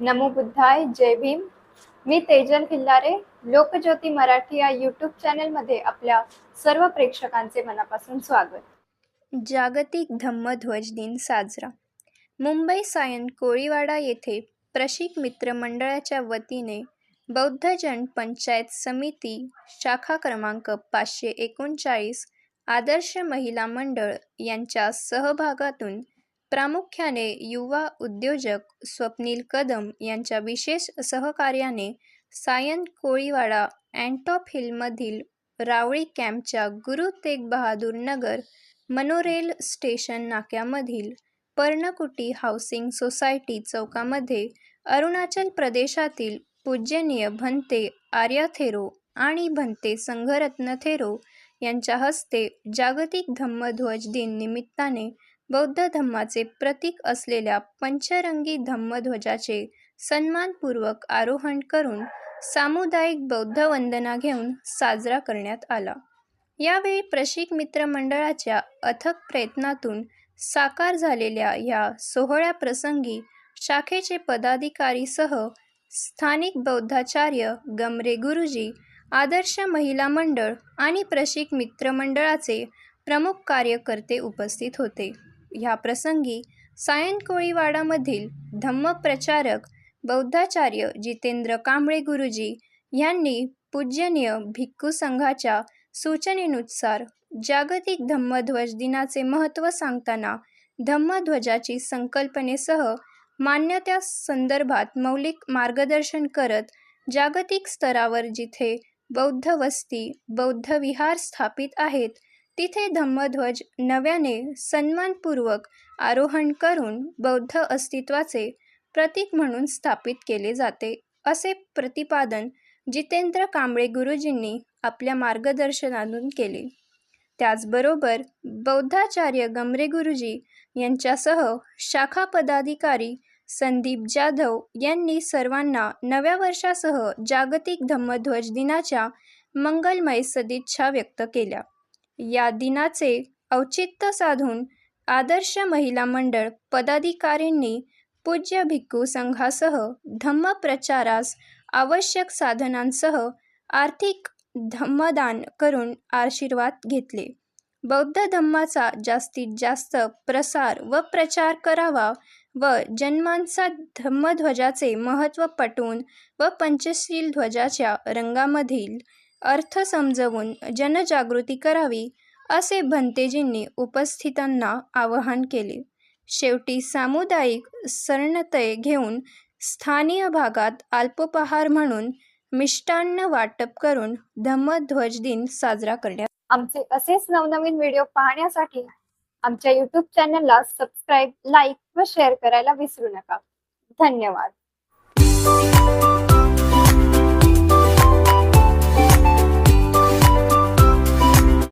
नमो बुद्धाय जय भीम. मी तेजल खिल्लारे लोकज्योती मराठी या यूट्यूब चॅनलमध्ये आपल्या सर्व प्रेक्षकांचे मनापासून स्वागत. जागतिक धम्मध्वज दिन साजरा. मुंबई सायन कोळीवाडा येथे प्रशिक मित्र मंडळाच्या वतीने बौद्धजन पंचायत समिती शाखा क्रमांक पाचशे एकोणचाळीस आदर्श महिला मंडळ यांच्या सहभागातून प्रामुख्याने युवा उद्योजक स्वप्नील कदम यांच्या विशेष सहकार्याने सायन कोळीवाडा अँटॉप हिलमधील रावळी कॅम्पच्या गुरु तेग बहादूर नगर मनोरेल स्टेशन नाक्यामधील पर्णकुटी हाऊसिंग सोसायटी चौकामध्ये अरुणाचल प्रदेशातील पूज्यनीय भंते आर्या थेरो आणि भंते संघरत्न थेरो यांच्या हस्ते जागतिक धम्मध्वज दिन निमित्ताने बौद्ध धम्माचे प्रतीक असलेल्या पंचरंगी धम्मध्वजाचे सन्मानपूर्वक आरोहण करून सामुदायिक बौद्ध वंदना घेऊन साजरा करण्यात आला. यावेळी प्रशिक मित्रमंडळाच्या अथक प्रयत्नातून साकार झालेल्या या सोहळ्याप्रसंगी शाखेचे पदाधिकारीसह स्थानिक बौद्धाचार्य गमरे गुरुजी आदर्श महिला मंडळ आणि प्रशिक मित्रमंडळाचे प्रमुख कार्यकर्ते उपस्थित होते. ह्या प्रसंगी सायन कोळीवाडामधील धम्मप्रचारक बौद्धाचार्य जितेंद्र कांबळे गुरुजी यांनी पूज्यनीय भिक्खू संघाच्या सूचनेनुसार जागतिक धम्मध्वज दिनाचे महत्त्व सांगताना धम्मध्वजाची संकल्पनेसह मान्यत्या संदर्भात मौलिक मार्गदर्शन करत जागतिक स्तरावर जिथे बौद्ध वस्ती बौद्ध विहार स्थापित आहेत तिथे धम्मध्वज नव्याने सन्मानपूर्वक आरोहण करून बौद्ध अस्तित्वाचे प्रतीक म्हणून स्थापित केले जाते. असे प्रतिपादन जितेंद्र कांबळे गुरुजींनी आपल्या मार्गदर्शनातून केले. त्याचबरोबर बौद्धाचार्य गमरे गुरुजी यांच्यासह शाखा पदाधिकारी संदीप जाधव यांनी सर्वांना नव्या वर्षासह जागतिक धम्मध्वज दिनाच्या मंगलमय सदिच्छा व्यक्त केल्या. या दिनाचे औचित्य साधून आदर्श महिला मंडळ पदाधिकाऱ्यांनी पूज्य भिक्खू संघासह धम्मप्रचारास आवश्यक साधनांसह आर्थिक धम्मदान करून आशीर्वाद घेतले. बौद्ध धम्माचा जास्तीत जास्त प्रसार व प्रचार करावा व जन्मांचा धम्मध्वजाचे महत्त्व पटवून व पंचशील ध्वजाच्या रंगामधील अर्थ समजवून जनजागृती करावी असे भंतेजींनी उपस्थितांना आवाहन केले. शेवटी सामुदायिक सरणतय घेऊन स्थानीय भागात अल्पोपहार म्हणून मिष्टान्न वाटप करून धम्मध्वज दिन साजरा करण्यात आमचे असेच नवनवीन व्हिडिओ पाहण्यासाठी आमच्या यूट्यूब चॅनलला सबस्क्राईब लाईक व शेअर करायला विसरू नका. धन्यवाद.